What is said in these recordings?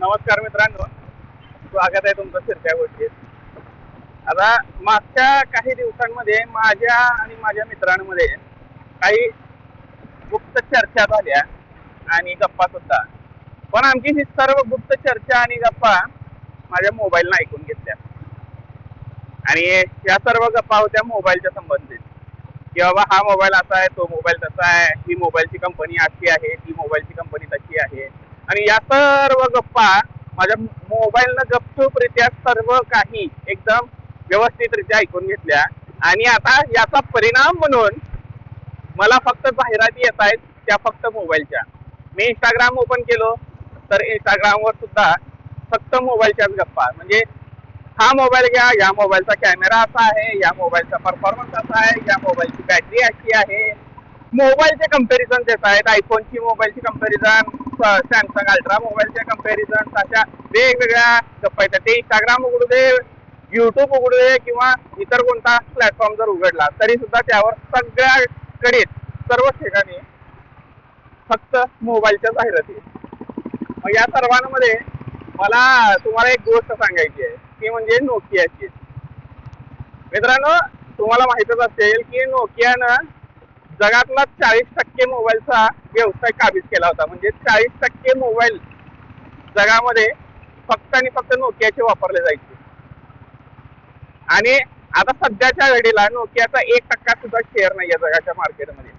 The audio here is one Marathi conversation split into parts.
नमस्कार मित्रांनो. स्वागत आहे तुमचं फिरत्या गोष्टीत. आता मागच्या काही दिवसांमध्ये माझ्या आणि माझ्या मित्रांमध्ये काही गुप्त चर्चा झाल्या आणि गप्पा सुद्धा. पण आमची ही सर्व गुप्त चर्चा आणि गप्पा माझ्या मोबाईलनं ऐकून घेतल्या. आणि या सर्व गप्पा होत्या मोबाईलच्या संबंधित. की बाबा हा मोबाईल असा आहे तो मोबाईल तसा आहे ही मोबाईलची कंपनी अशी आहे ती मोबाईलची कंपनी तशी आहे. आणि या सर्व गप्पा माझ्या मोबाईलनं गपचूपरित्या सर्व काही एकदम व्यवस्थितरित्या ऐकून घेतल्या. आणि आता याचा परिणाम म्हणून मला फक्त जाहिराती येत आहेत त्या फक्त मोबाईलच्या. मी इंस्टाग्राम ओपन केलो तर इंस्टाग्रामवर सुद्धा फक्त मोबाईलच्याच गप्पा. म्हणजे हा मोबाईल घ्या या मोबाईलचा कॅमेरा असा आहे या मोबाईलचा परफॉर्मन्स असा आहे या मोबाईलची बॅटरी अशी आहे. मोबाईलचे कंपॅरिझन देत आहेत आयफोनची मोबाईलची कंपॅरिझन सॅमसंग अल्ट्रा मोबाईलच्या कंपॅरिझन अशा वेगवेगळ्या गप्पा येतात. ते इंस्टाग्राम उघडू दे युट्यूब उघडू दे किंवा इतर कोणता प्लॅटफॉर्म जर उघडला तरी सुद्धा त्यावर सगळ्याकडे सर्व ठिकाणी फक्त मोबाईलच्या जाहिराती मग या सर्वांमध्ये मला तुम्हाला एक गोष्ट सांगायची आहे. ती म्हणजे नोकियाची मित्रांनो तुम्हाला माहितच असेल की नोकियानं जगातला चाळीस टक्के मोबाईलचा व्यवसाय काबीज केला होता. म्हणजे चाळीस टक्के मोबाईल जगामध्ये फक्त आणि फक्त नोकियाचे वापरले जायचे. आणि आता सध्याच्या घडीला नोकियाचा एक टक्का सुद्धा शेअर नाही आहे जगाच्या मार्केटमध्ये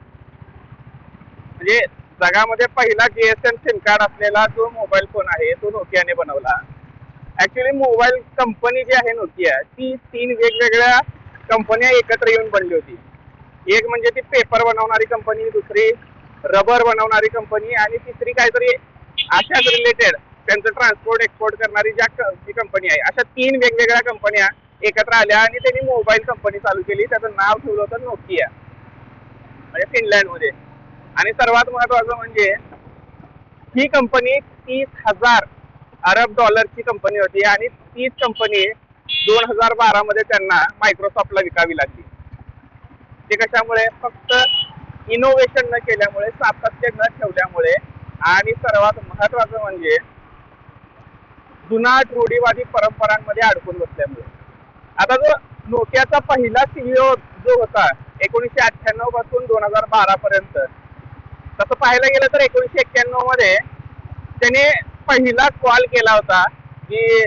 म्हणजे जगामध्ये पहिला जीएसएम सिम कार्ड असलेला जो मोबाईल फोन आहे तो नोकियाने बनवला. ऍक्च्युली मोबाईल कंपनी जी आहे नोकिया ती तीन वेगवेगळ्या कंपन्या एकत्र येऊन बनली होती. एक म्हणजे ती पेपर बनवणारी कंपनी दुसरी रबर बनवणारी कंपनी आणि तिसरी काहीतरी अशाच रिलेटेड त्यांचं ट्रान्सपोर्ट एक्सपोर्ट करणारी ज्या कंपनी आहे. अशा तीन वेगवेगळ्या कंपन्या एकत्र आल्या आणि त्यांनी मोबाईल कंपनी चालू केली. त्याचं नाव ठेवलं होतं नोकिया म्हणजे फिनलँडमध्ये. आणि सर्वात महत्वाचं म्हणजे ही कंपनी तीस हजार अरब डॉलरची कंपनी होती आणि तीच कंपनी दोन हजार बारा मध्ये त्यांना मायक्रोसॉफ्टला विकावी लागली. ते कशामुळे? फक्त इनोव्हेशन न केल्यामुळे सातत्य न ठेवल्यामुळे आणि सर्वात महत्वाचं म्हणजे जुनाट रूढीवादी परंपरांमध्ये अडकून बसल्यामुळे. आता जो नोकियाचा पहिला सीईओ जो होता एकोणीसशे अठ्ठ्याण्णवपासून दोन हजार बारा पर्यंत तसं पाहायला गेलं तर एकोणीसशे एक्क्याण्णवमध्ये त्याने पहिला कॉल केला होता की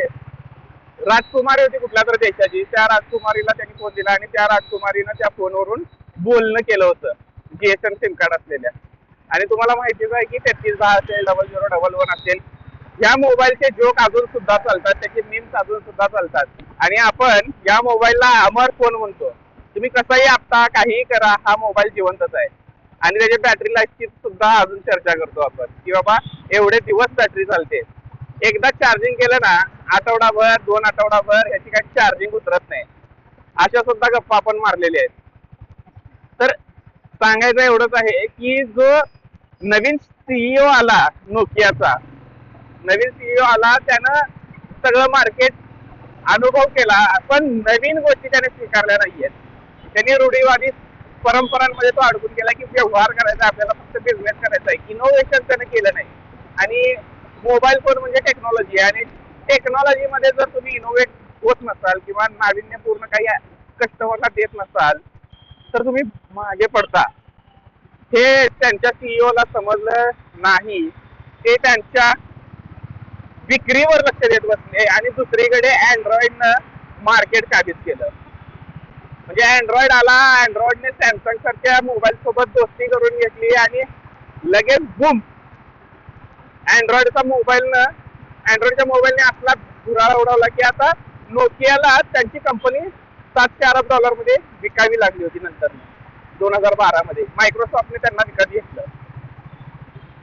राजकुमारी होती कुठल्या तर देशाची. त्या राजकुमारीला त्यांनी फोन दिला आणि त्या राजकुमारीनं त्या फोनवरून बोलणं केलं होतं. जीएसएम सिम कार्ड असलेल्या. आणि तुम्हाला माहितीच आहे की तेहतीस दहा असेल डबल झिरो डबल वन असेल. या मोबाईलचे जोक अजून सुद्धा चालतात. त्याचे मीम्स अजून सुद्धा चालतात. आणि आपण या मोबाईलला अमर फोन म्हणतो. तुम्ही कसाही आपता काहीही करा हा मोबाईल जिवंतच आहे. आणि त्याच्या बॅटरी लाईफची सुद्धा अजून चर्चा करतो आपण. की बाबा एवढे दिवस बॅटरी चालते. एकदा चार्जिंग केलं ना आठवडाभर दोन आठवडाभर ह्याची काही चार्जिंग उतरत नाही. अशा सुद्धा गप्पा आपण मारलेल्या आहेत. तर सांगायचं एवढंच आहे की जो नवीन सीईओ आला नोकियाचा नवीन सीईओ आला त्यानं सगळं मार्केट अनुभव केला पण नवीन गोष्टी त्याने स्वीकारल्या नाहीयेत. त्यांनी रूढीवादी परंपरांमध्ये तो अडकून गेला की व्यवहार करायचा आपल्याला फक्त बिझनेस करायचा आहे. इनोव्हेशन त्याने केलं नाही. आणि मोबाईल फोन म्हणजे टेक्नॉलॉजी आहे. आणि टेक्नॉलॉजीमध्ये जर तुम्ही इनोव्हेट होत नसाल किंवा नाविन्यपूर्ण काही कस्टमरला देत नसाल तर तुम्ही मागे पडता. हे त्यांच्या सीईओला समजलं नाही. ते त्यांच्या विक्रीवर लक्ष देत बसले आणि दुसरीकडे अँड्रॉइडनं मार्केट काबीज केलं. म्हणजे अँड्रॉइड आला अँड्रॉइडने सॅमसंग सारख्या मोबाईल सोबत दोस्ती करून घेतली आणि लगेच बुम अँड्रॉइडचा मोबाईलनं अँड्रॉइडच्या मोबाईलने आपला धुराळा उडवला की आता नोकियाला त्यांची कंपनी सातशे अरब डॉलरमध्ये विकावी लागली होती नंतर. दोन हजार बारा मध्ये मायक्रोसॉफ्टने त्यांना विकत घेतलं.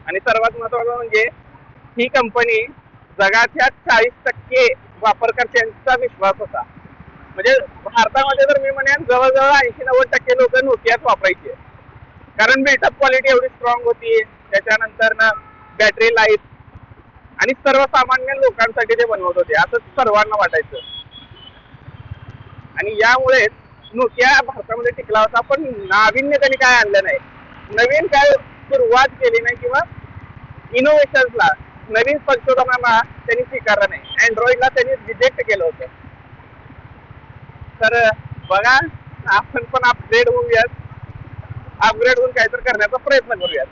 आणि सर्वात महत्वाचं म्हणजे ही कंपनी जगाच्या चाळीस टक्के वापरकर्त्यांचा विश्वास होता. म्हणजे भारतामध्ये तर मी म्हणेन जवळजवळ ऐंशी नव्वद टक्के लोक नोकियाच वापरायचे. कारण बिल्टअप क्वालिटी एवढी स्ट्रॉंग होती. त्याच्यानंतर ना बॅटरी लाईफ आणि सर्वसामान्य लोकांसाठी ते बनवत होते असं सर्वांना वाटायचं. आणि यामुळे नोकिया भारतामध्ये टिकला होता पण नाविन्य त्यांनी काय आणलं नाही. नवीन काय सुरुवात केली नाही किंवा इनोव्हेशन्सला नवीन संशोधनांना त्यांनी स्वीकारलं नाही. अँड्रॉइडला त्यांनी रिजेक्ट केलं होतं. तर बघा आपण पण अपग्रेड होऊयात. अपग्रेड होऊन काहीतरी करण्याचा प्रयत्न करूयात.